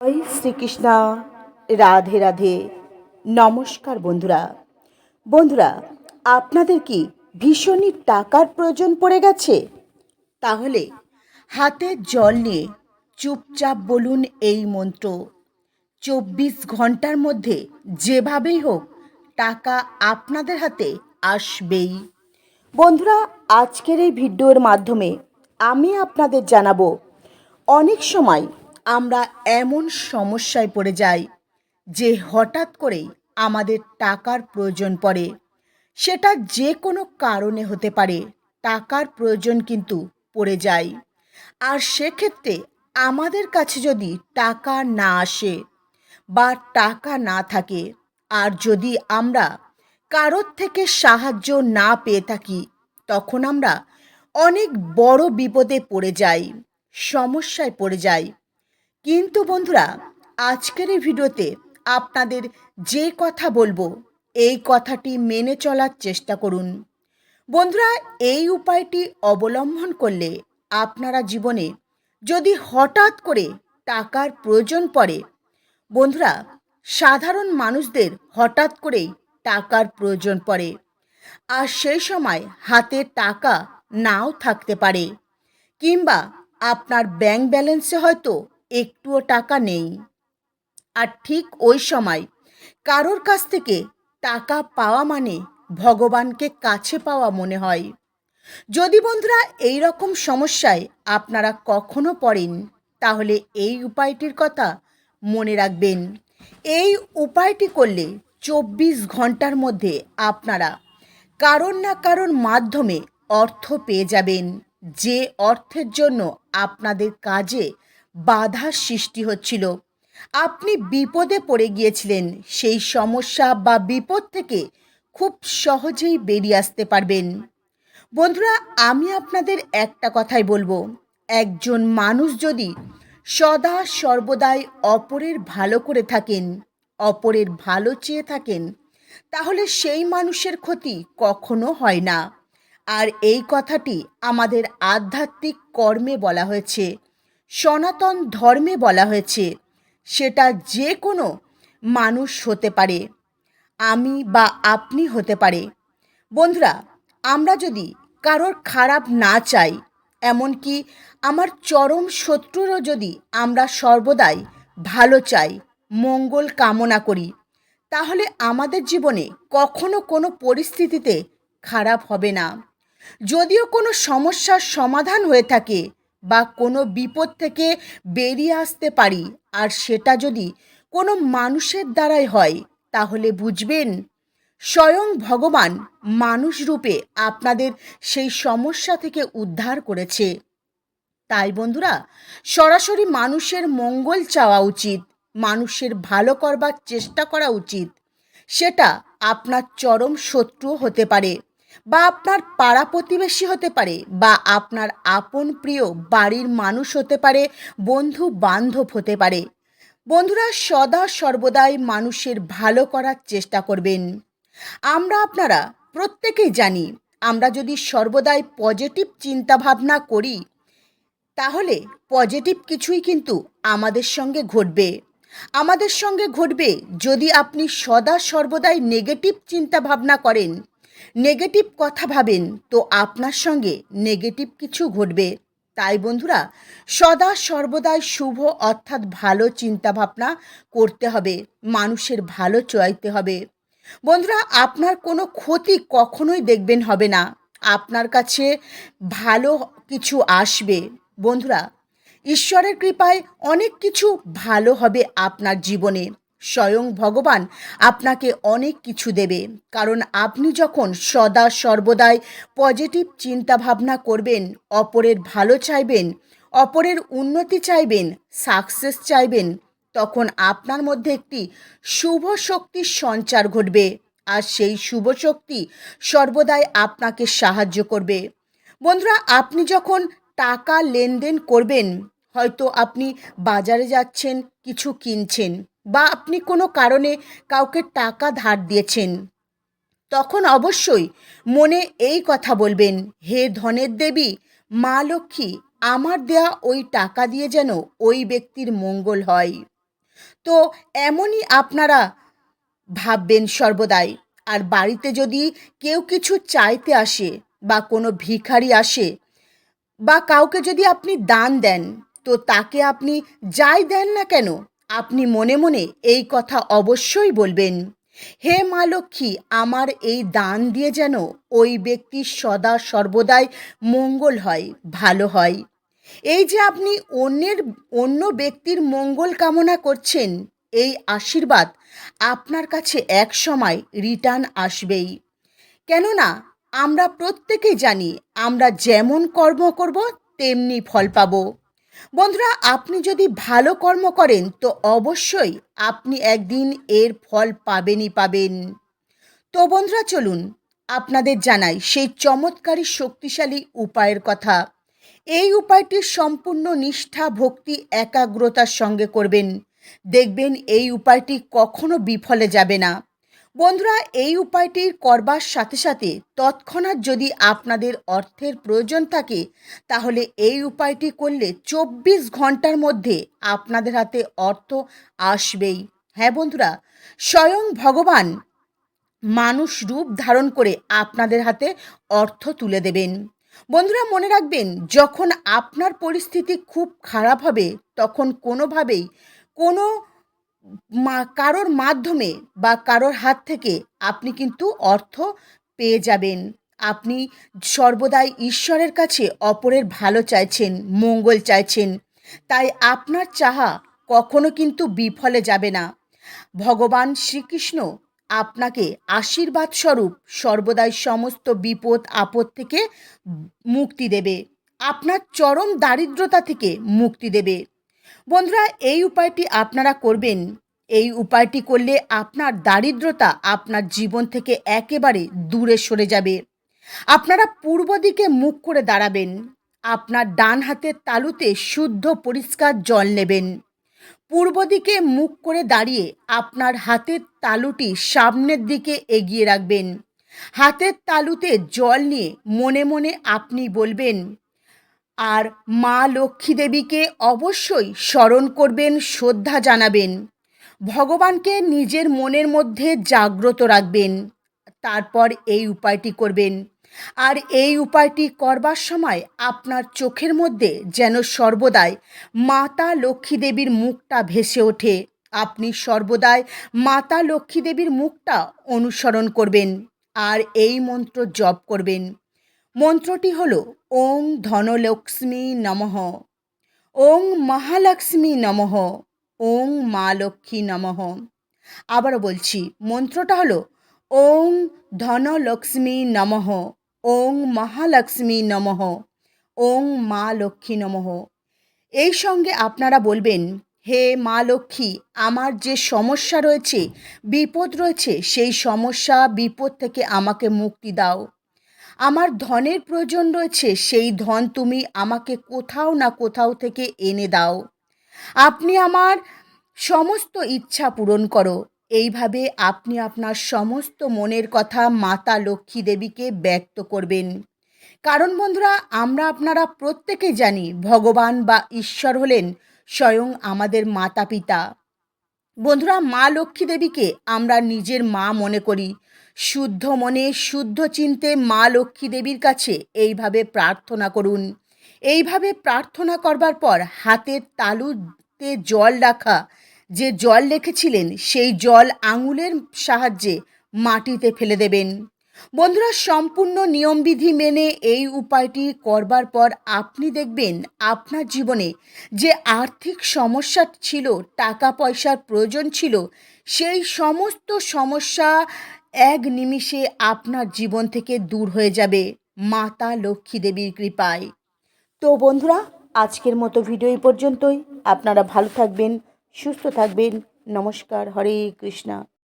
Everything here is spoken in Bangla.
জয় শ্রীকৃষ্ণা। রাধে রাধে। নমস্কার বন্ধুরা। বন্ধুরা, আপনাদের কি ভীষণই টাকার প্রয়োজন পড়ে গেছে? তাহলে হাতে জল নিয়ে চুপচাপ বলুন এই মন্ত্র। চব্বিশ ঘণ্টার মধ্যে যেভাবেই হোক টাকা আপনাদের হাতে আসবেই। বন্ধুরা, আজকের এই ভিডিওর মাধ্যমে আমি আপনাদের জানাব, অনেক সময় আমরা এমন সমস্যায় পড়ে যাই যে হঠাৎ করেই আমাদের টাকার প্রয়োজন পড়ে। সেটা যে কোনো কারণে হতে পারে, টাকার প্রয়োজন কিন্তু পড়ে যায়। আর সেক্ষেত্রে আমাদের কাছে যদি টাকা না আসে বা টাকা না থাকে, আর যদি আমরা কারোর থেকে সাহায্য না পেয়ে থাকি, তখন আমরা অনেক বড় বিপদে পড়ে যাই, সমস্যায় পড়ে যাই। কিন্তু বন্ধুরা, আজকের এই ভিডিওতে আপনাদের যে কথা বলব, এই কথাটি মেনে চলার চেষ্টা করুন। বন্ধুরা, এই উপায়টি অবলম্বন করলে আপনারা জীবনে যদি হঠাৎ করে টাকার প্রয়োজন পড়ে, বন্ধুরা, সাধারণ মানুষদের হঠাৎ করেই টাকার প্রয়োজন পড়ে। আর সেই সময় হাতে টাকা নাও থাকতে পারে। কিংবা আপনার ব্যাংক ব্যালেন্সে হয়তো একটুও টাকা নেই। আর ঠিক ওই সময় কারোর কাছ থেকে টাকা পাওয়া মানে ভগবানকে কাছে পাওয়া মনে হয়। যদি বন্ধুরা এই রকম সমস্যায় আপনারা কখনো পড়েন, তাহলে এই উপায়টির কথা মনে রাখবেন। এই উপায়টি করলে চব্বিশ ঘণ্টার মধ্যে আপনারা কারোর না কারোর মাধ্যমে অর্থ পেয়ে যাবেন। যে অর্থের জন্য আপনাদের কাজে বাধার সৃষ্টি হচ্ছিল। আপনি বিপদে পড়ে গিয়েছিলেন, সেই সমস্যা বা বিপদ থেকে খুব সহজেই বেরিয়ে আসতে পারবেন। বন্ধুরা, আমি আপনাদের একটা কথাই বলব। একজন মানুষ যদি সদা সর্বদাই অপরের ভালো করে থাকেন, অপরের ভালো চেয়ে থাকেন, তাহলে সেই মানুষের ক্ষতি কখনো হয় না। আর এই কথাটি আমাদের আধ্যাত্মিক কর্মে বলা হয়েছে। সনাতন ধর্মে বলা হয়েছে, সেটা যে কোনো মানুষ হতে পারে। আমি বা আপনি হতে পারে। বন্ধুরা, আমরা যদি কারোর খারাপ না চাই, এমনকি আমার চরম শত্রুরও যদি আমরা সর্বদাই ভালো চাই, মঙ্গল কামনা করি, তাহলে আমাদের জীবনে কখনো কোনো পরিস্থিতিতে খারাপ হবে না। যদিও কোনো সমস্যার সমাধান হয়ে থাকে বা কোনো বিপদ থেকে বেরিয়ে আসতে পারি। আর সেটা যদি কোনো মানুষের দ্বারাই হয়, তাহলে বুঝবেন, স্বয়ং ভগবান মানুষ রূপে আপনাদের সেই সমস্যা থেকে উদ্ধার করেছে। তাই বন্ধুরা, সরাসরি মানুষের মঙ্গল চাওয়া উচিত, মানুষের ভালো করবার চেষ্টা করা উচিত। সেটা আপনার চরম শত্রু হতে পারে। বা আপনার পাড়া প্রতিবেশী হতে পারে বা আপনার আপন প্রিয় বাড়ির মানুষ হতে পারে, বন্ধু বান্ধব হতে পারে। বন্ধুরা সদা সর্বদাই মানুষের ভালো করার চেষ্টা করবেন। আমরা আপনারা প্রত্যেকেই জানি, আমরা যদি সর্বদাই পজিটিভ চিন্তাভাবনা করি, তাহলে পজিটিভ কিছুই কিন্তু আমাদের সঙ্গে ঘটবে। আমাদের সঙ্গে ঘটবে যদি আপনি সদা সর্বদাই নেগেটিভ চিন্তা ভাবনা করেন। নেগেটিভ কথা ভাবেন তো আপনার সঙ্গে নেগেটিভ কিছু ঘটবে। তাই বন্ধুরা, সদা সর্বদাই শুভ অর্থাৎ ভালো চিন্তা ভাবনা করতে হবে, মানুষের ভালো চাইতে হবে। বন্ধুরা, আপনার কোনো ক্ষতি কখনোই দেখবেন হবে না, আপনার কাছে ভালো কিছু আসবে। বন্ধুরা, ঈশ্বরের কৃপায় অনেক কিছু ভালো হবে আপনার জীবনে। স্বয়ং ভগবান আপনাকে অনেক কিছু দেবে। কারণ আপনি যখন সদা সর্বদাই পজিটিভ চিন্তা ভাবনা করবেন, অপরের ভালো চাইবেন, অপরের উন্নতি চাইবেন সাকসেস চাইবেন, তখন আপনার মধ্যে একটি শুভ শক্তির সঞ্চার ঘটবে আর সেই শুভ শক্তি সর্বদাই আপনাকে সাহায্য করবে। বন্ধুরা, আপনি যখন টাকা লেনদেন করবেন, হয়তো আপনি বাজারে যাচ্ছেন, কিছু কিনছেন বা আপনি কোনো কারণে কাউকে টাকা ধার দিয়েছেন, তখন অবশ্যই মনে এই কথা বলবেন, হে ধনের দেবী, মা লক্ষ্মী, আমার দেয়া ওই টাকা দিয়ে যেন ওই ব্যক্তির মঙ্গল হয়। তো এমনই আপনারা ভাববেন সর্বদাই। আর বাড়িতে যদি কেউ কিছু চাইতে আসে বা কোনো ভিখারি আসে বা কাউকে যদি আপনি দান দেন, তো তাকে আপনি যাই দেন না কেন আপনি মনে মনে এই কথা অবশ্যই বলবেন। হে মা লক্ষ্মী, আমার এই দান দিয়ে যেন ওই ব্যক্তির সদা সর্বদাই মঙ্গল হয়, ভালো হয়। এই যে আপনি অন্যের, অন্য ব্যক্তির মঙ্গল কামনা করছেন, এই আশীর্বাদ আপনার কাছে এক সময় রিটার্ন আসবেই। কেননা, আমরা প্রত্যেকেই জানি আমরা যেমন কর্ম করব, তেমনি ফল পাব। বন্ধুরা, আপনি যদি ভালো কর্ম করেন, তো অবশ্যই আপনি একদিন এর ফল পাবেনই পাবেন। তো বন্ধুরা, চলুন আপনাদের জানাই সেই চমৎকারী শক্তিশালী উপায়ের কথা। এই উপায়টি সম্পূর্ণ নিষ্ঠা, ভক্তি, একাগ্রতার সঙ্গে করবেন। দেখবেন এই উপায়টি কখনো বিফলে যাবে না। বন্ধুরা, এই উপায়টি করবার সাথে সাথে তৎক্ষণাৎ যদি আপনাদের অর্থের প্রয়োজন থাকে, তাহলে এই উপায়টি করলে চব্বিশ ঘণ্টার মধ্যে আপনাদের হাতে অর্থ আসবেই। হ্যাঁ বন্ধুরা, স্বয়ং ভগবান মানুষ রূপ ধারণ করে আপনাদের হাতে অর্থ তুলে দেবেন। বন্ধুরা, মনে রাখবেন, যখন আপনার পরিস্থিতি খুব খারাপ হবে, তখন কোনোভাবেই কোনো মা, কারোর মাধ্যমে বা কারোর হাত থেকে আপনি কিন্তু অর্থ পেয়ে যাবেন। আপনি সর্বদাই ঈশ্বরের কাছে অপরের ভালো চাইছেন, মঙ্গল চাইছেন। তাই আপনার চাহা কখনো কিন্তু বিফলে যাবে না। ভগবান শ্রীকৃষ্ণ আপনাকে আশীর্বাদ স্বরূপ সর্বদাই সমস্ত বিপদ, আপদ থেকে মুক্তি দেবে। আপনার চরম দারিদ্রতা থেকে মুক্তি দেবে। বন্ধুরা, এই উপায়টি আপনারা করবেন। এই উপায়টি করলে আপনার দারিদ্রতা আপনার জীবন থেকে একেবারে দূরে সরে যাবে। আপনারা পূর্ব দিকে মুখ করে দাঁড়াবেন। আপনার ডান হাতের তালুতে শুদ্ধ পরিষ্কার জল নেবেন। পূর্ব দিকে মুখ করে দাঁড়িয়ে আপনার হাতের তালুটি সামনের দিকে এগিয়ে রাখবেন। হাতের তালুতে জল নিয়ে মনে মনে আপনি বলবেন আর মা লক্ষ্মী দেবীকে অবশ্যই স্মরণ করবেন, শ্রদ্ধা জানাবেন। ভগবানকে নিজের মনের মধ্যে জাগ্রত রাখবেন। তারপর এই উপায়টি করবেন। আর এই উপায়টি করবার সময় আপনার চোখের মধ্যে যেন সর্বদাই মাতা লক্ষ্মী দেবীর মুখটা ভেসে ওঠে। আপনি সর্বদাই মাতা লক্ষ্মী দেবীর মুখটা অনুসরণ করবেন। আর এই মন্ত্র জপ করবেন। মন্ত্রটি হল ওং ধনলক্ষ্মী নমঃ। ওং মহালক্ষ্মী নমঃ। ওং মা লক্ষ্মী নমঃ। আবারও বলছি, মন্ত্রটা হলো ওং ধনলক্ষ্মী নমঃ। ওং মহালক্ষ্মী নমঃ। ওং মা লক্ষ্মী নমঃ। এই সঙ্গে আপনারা বলবেন, হে মা লক্ষ্মী, আমার যে সমস্যা রয়েছে, বিপদ রয়েছে, সেই সমস্যা বিপদ থেকে আমাকে মুক্তি দাও। আমার ধনের প্রয়োজন রয়েছে, সেই ধন তুমি আমাকে কোথাও না কোথাও থেকে এনে দাও। আপনি আমার সমস্ত ইচ্ছা পূরণ করো। এইভাবে আপনি আপনার সমস্ত মনের কথা মাতা লক্ষ্মী দেবীকে ব্যক্ত করবেন। কারণ বন্ধুরা, আমরা আপনারা প্রত্যেকে জানি ভগবান বা ঈশ্বর হলেন স্বয়ং আমাদের মাতা পিতা বন্ধুরা, মা লক্ষ্মী দেবীকে আমরা নিজের মা মনে করি। শুদ্ধ মনে, শুদ্ধ চিনতে মা লক্ষ্মী দেবীর কাছে এইভাবে প্রার্থনা করুন। এইভাবে প্রার্থনা করবার পর হাতের তালুতে জল রাখা, যে জল রেখেছিলেন সেই জল আঙুলের সাহায্যে মাটিতে ফেলে দেবেন। বন্ধুরা, সম্পূর্ণ নিয়মবিধি মেনে এই উপায়টি করবার পর আপনি দেখবেন আপনার জীবনে যে আর্থিক সমস্যা ছিল টাকা পয়সার প্রয়োজন ছিল, সেই সমস্ত সমস্যা এক নিমিষে আপনার জীবন থেকে দূর হয়ে যাবে মাতা লক্ষ্মী দেবীর কৃপায়। তো বন্ধুরা, আজকের মতো ভিডিও এই পর্যন্তই। আপনারা ভালো থাকবেন, সুস্থ থাকবেন। নমস্কার, হরে কৃষ্ণা।